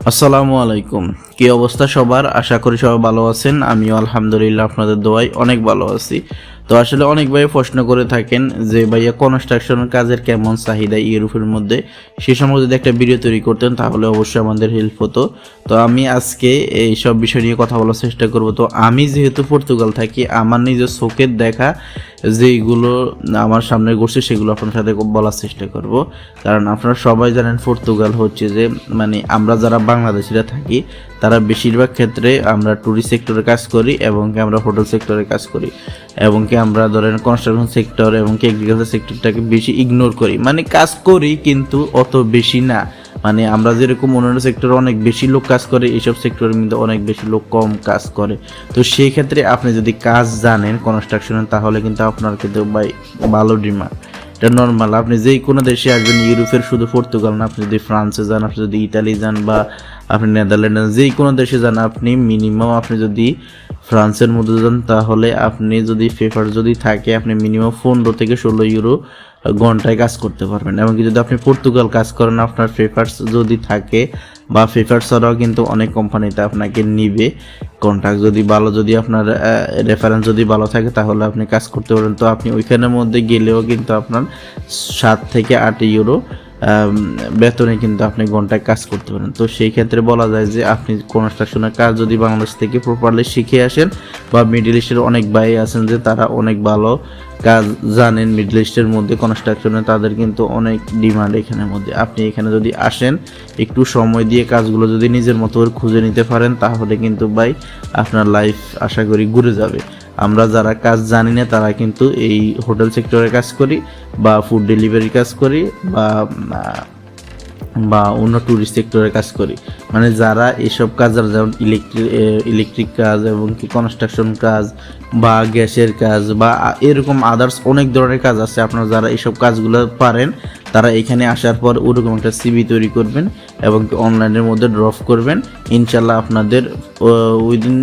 আসসালামু আলাইকুম। কি অবস্থা সবার? আশা করি সবাই ভালো আছেন। আমিও আলহামদুলিল্লাহ আপনাদের দোয়াই অনেক ভালো আছি। তো আসলে অনেক ভাই প্রশ্ন করে থাকেন যে, ভাইয়া কনস্ট্রাকশনের কাজের কেমন চাহিদা ইউরোপের মধ্যে? সে সম্বন্ধে যদি একটা ভিডিও তৈরি করতেন, তাহলে অবশ্যই আমাদের হেল্প হতো। তো আমি আজকে এই সব বিষয় নিয়ে কথা বলার চেষ্টা করব। তো আমি যেহেতু পর্তুগাল থাকি, আমার নিজের চোখের দেখা যেইগুলো আমার সামনে ঘটছে সেগুলো আপনার সাথে বলার চেষ্টা করব। কারণ আপনারা সবাই জানেন পর্তুগাল হচ্ছে যে মানে আমরা যারা বাংলাদেশিরা থাকি তারা বেশিরভাগ ক্ষেত্রে আমরা ট্যুরিস্ট সেক্টরে কাজ করি এবং কি আমরা হোটেল সেক্টরে কাজ করি এবং কি আমরা ধরেন কনস্ট্রাকশন সেক্টর এবং কি এগ্রিকালচার সেক্টরটাকে বেশি ইগনোর করি। মানে কাজ করি কিন্তু অত বেশি না। মানে আমরা যেরকম অন্যান্য সেক্টরে অনেক বেশি লোক কাজ করে, এইসব সেক্টরের মধ্যে অনেক বেশি লোক কম কাজ করে। তো সেই ক্ষেত্রে আপনি যদি কাজ জানেন কনস্ট্রাকশনের তাহলে কিন্তু আপনার কিন্তু ভাই ভালো ডিমান্ড। এটা নর্মাল আপনি যেই কোনো দেশে আসবেন, ইউরোপের শুধু পর্তুগাল না, আপনি যদি ফ্রান্সে যান, আপনি যদি ইতালি যান বা আপনি নেদারল্যান্ডে যান, যেই কোনো দেশে যান, আপনি মিনিমাম আপনি যদি ফ্রান্সের মধ্যে যান, তাহলে আপনি যদি পেপার যদি থাকে, আপনি মিনিমাম পনেরো থেকে ষোলো ইউরো ঘন্টায় কাজ করতে পারবেন। এবং যদি আপনি পর্তুগাল কাজ করেন, আপনার পেপারস যদি থাকে, বা পেপার ছাড়াও কিন্তু অনেক কোম্পানিতে আপনাকে নিবে। কন্ট্রাক্ট যদি ভালো, যদি আপনার রেফারেন্স যদি ভালো থাকে, তাহলে আপনি কাজ করতে পারেন তো আপনি ওইখানের মধ্যে গেলেও কিন্তু আপনার সাত থেকে আট ইউরো বেতনে কিন্তু আপনি ঘন্টায় কাজ করতে পারেন। তো সেই ক্ষেত্রে বলা যায় যে আপনি কনস্ট্রাকশনের কাজ যদি বাংলাদেশ থেকে প্রপারলি শিখে আসেন বা মিডিল ইস্টের অনেক ভাই আছেন যে তারা অনেক ভালো কাজ জানেন মিডল ইস্টের মধ্যে কনস্ট্রাকশনে তাদের কিন্তু অনেক ডিমান্ড এখানের মধ্যে। আপনি এখানে যদি আসেন, একটু সময় দিয়ে কাজগুলো যদি নিজের মতো করে খুঁজে নিতে পারেন, তাহলে কিন্তু ভাই আপনার লাইফ আশা করি ঘুরে যাবে। আমরা যারা কাজ জানি না, তারা কিন্তু এই হোটেল সেক্টরে কাজ করি বা ফুড ডেলিভারি কাজ করি বা বা অন্য ট্যুরিস্ট সেক্টরে কাজ করি। মানে যারা এসব কাজ যেমন ইলেকট্রিক ইলেকট্রিক কাজ এবং কি কনস্ট্রাকশন কাজ বা গ্যাসের কাজ বা এরকম আদার্স অনেক ধরনের কাজ আছে। আপনারা যারা এইসব কাজগুলো পারেন তারা এখানে আসার পর ওরকম একটা সিবি তৈরি করবেন এবং অনলাইনের মধ্যে ড্রপ করবেন। ইনশাল্লাহ আপনাদের উইদিন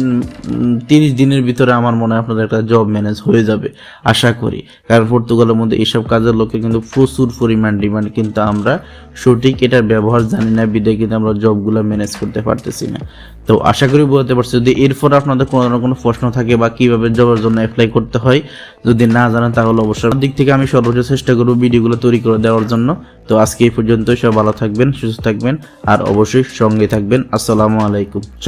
তিরিশ দিনের ভিতরে আমার মনে হয় আপনাদের একটা জব ম্যানেজ হয়ে যাবে, আশা করি। কারণ পর্তুগালের মধ্যে এইসব কাজের লোকের কিন্তু প্রচুর পরিমাণ ডিমান্ড কিন্তু আমরা সঠিক এটার ব্যবহার জানি না বিদে কিন্তু আমরা জবগুলো ম্যানেজ করতে পারতেছি না। তো আশা করি বলতে পারছি, যদি এরপর আপনাদের কোনো না কোনো প্রশ্ন থাকে বা কীভাবে জবের জন্য অ্যাপ্লাই করতে হয়, যদি না জানেন তাহলে অবশ্যই দিক থেকে আমি সর্বোচ্চ চেষ্টা করব ভিডিওগুলো তৈরি করে দেওয়ার জন্য। তো আজকে এই পর্যন্ত সব ভালো থাকবেন, সুস্থ থাকবেন, আর অবশ্যই সঙ্গে থাকবেন। আসসালামু আলাইকুম।